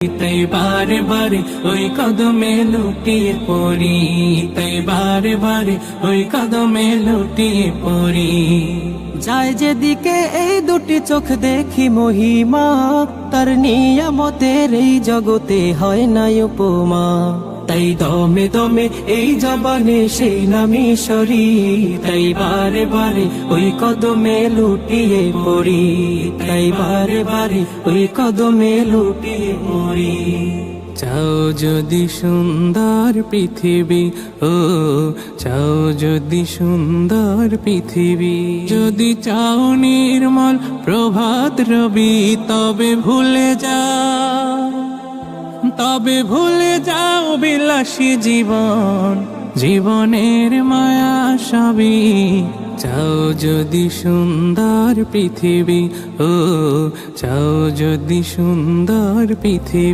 তাই বারে বারে ওই কদমে লুটিয়ে পড়ি। তাই বারে বারে ওই কদমে লুটিয়ে পড়ি। যায় যেদিকে এই দুটি চোখ দেখি মহিমা, তার নিয়ামতের এই জগতে হয় না উপমা। তাই দমে দমে এই জবানে সেই নামি সরি, তাই বারে বারে ওই কদমে লুটিয়ে পড়ি, তাই বারে বারে ওই কদমে লুটিয়ে পড়ি। চাও যদি সুন্দর পৃথিবী, ও চাও যদি সুন্দর পৃথিবী। যদি চাও নির্মল প্রভাত রবি, তবে ভুলে যা তবে ভুলে যাও বিলাসী জীবন জীবনের মায়া সবই। চাও যদি সুন্দর পৃথিবী ও চাও যদি সুন্দর পৃথিবী।